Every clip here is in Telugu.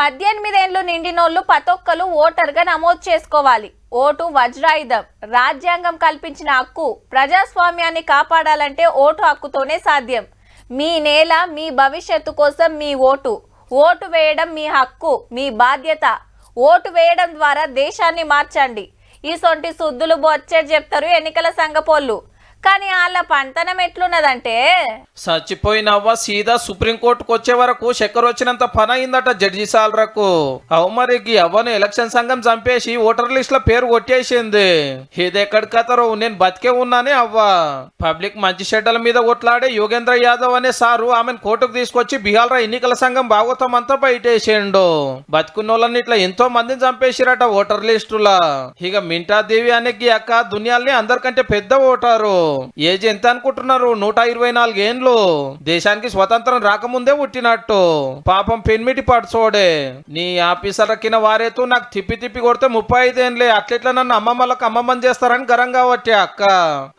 పద్దెనిమిదేండ్లు నిండినోళ్ళు పతొక్కలు ఓటర్గా నమోదు చేసుకోవాలి. ఓటు వజ్రాయుధం. రాజ్యాంగం కల్పించిన హక్కు ప్రజాస్వామ్యాన్ని కాపాడాలంటే ఓటు హక్కుతోనే సాధ్యం. మీ నేల మీ భవిష్యత్తు కోసం మీ ఓటు. ఓటు వేయడం మీ హక్కు మీ బాధ్యత. ఓటు వేయడం ద్వారా దేశాన్ని మార్చండి. ఈ సొంటి సుద్దులు బొచ్చే చెప్తారు ఎన్నికల సంఘపోళ్ళు. కానీ వాళ్ళ పంతనం ఎట్లున్నదంటే? చచ్చిపోయినవ్వ సీదా సుప్రీంకోర్టుకు వచ్చే వరకు చక్కెర వచ్చినంత పని అయిందట జడ్జి సాలరకు. అవు మరి ఈ అవ్వను ఎలక్షన్ సంఘం చంపేసి ఓటర్ లిస్ట్లో పేరు కొట్టేసింది. ఇదెక్కడి కథరో నేను బతికే ఉన్నానే అవ్వ. పబ్లిక్ మంచి షెడ్డల మీద కొట్లాడే యోగేంద్ర యాదవ్ అనే సారు ఆమెను కోర్టుకు తీసుకొచ్చి బీహార్ ఎన్నికల సంఘం భాగవతం అంతా బయటేసిండు. బతుకున్నోళ్ళని ఇట్లా ఎంతో మందిని చంపేసిరట ఓటర్ లిస్టులా. ఇక మింటా దేవి అనే గీ అక్క దునియాల్ని అందరికంటే పెద్ద ఓటారు. ఏజ్ ఎంత అనుకుంటున్నారు? నూట ఇరవై నాలుగేండ్లు. దేశానికి స్వతంత్రం రాకముందే పుట్టినట్టు. పాపం పెన్మిటి పడుచోడే. నీ ఆఫీసర్ కింద వారేతూ నాకు తిప్పి తిప్పి కొడితే ముప్పై ఐదేండ్లే. అట్లెట్లా నన్ను అమ్మమ్మలకు అమ్మమ్మని చేస్తారని గరంగా వచ్చే అక్క.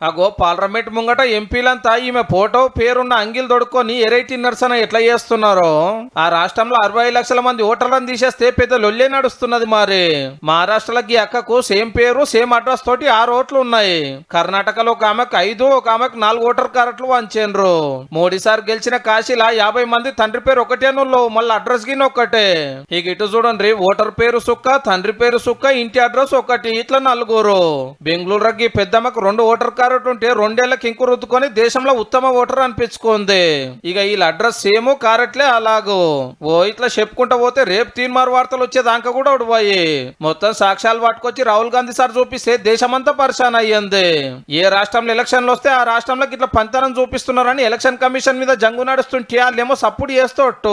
అగో పార్లమెంట్ ముంగట ఎంపీలంతా ఈమె ఫోటో పేరున్న అంగిల్ దొడుకొని ఎరైటీ నర్సన ఎట్లా చేస్తున్నారు? ఆ రాష్ట్రంలో అరవై లక్షల మంది ఓటర్లను తీసేస్తే పెద్ద లొల్లే నడుస్తున్నది మరి. మహారాష్ట్రలోకి ఈ అక్కకు సేమ్ పేరు సేమ్ అడ్రస్ తోటి ఆరు ఓట్లు ఉన్నాయి. కర్ణాటకలో ఒక ఆమెకు ఐదు ఒక ఆమెకు నాలుగు ఓటర్ కార్డులు వంచారు మోడీ సార్ గెలిచిన కాశీలా యాభై మంది తండ్రి పేరు ఒకటే నువ్వు మళ్ళీ అడ్రస్ గిన ఒక్కటే. ఇక ఇటు చూడండి ఓటర్ పేరు సుక్క తండ్రి పేరు సుక్క ఇంటి అడ్రస్ ఒకటి ఇట్లా నలుగురు. బెంగళూరు రగ్గి పెద్దమ్మకు రెండు ఓటర్ కార్డు ఉంటే రెండేళ్ళకి ఇంకు రుద్దుకొని దేశంలో ఉత్తమ ఓటర్ అనిపించుకుంది. ఇక వీళ్ళ అడ్రస్ సేమ్ కారట్లే అలాగూ. ఓ ఇట్లా చెప్పుకుంటా పోతే రేపు తీన్మార్ వార్తలు వచ్చేదాకా కూడా ఉడిపోయి. మొత్తం సాక్ష్యాలు పట్టుకొచ్చి రాహుల్ గాంధీ సార్ చూపిస్తే దేశమంతా పరిశాన్ అయ్యింది ఏ రాష్ట్రంలో ఎలక్షన్లు వస్తే ఆ రాష్ట్రంలోకి ఇట్లా పంతనం చూపిస్తున్నారని ఎలక్షన్ కమిషన్ మీద జంగు నడుస్తుంటే వాళ్ళేమో సప్పుడు చేస్తూ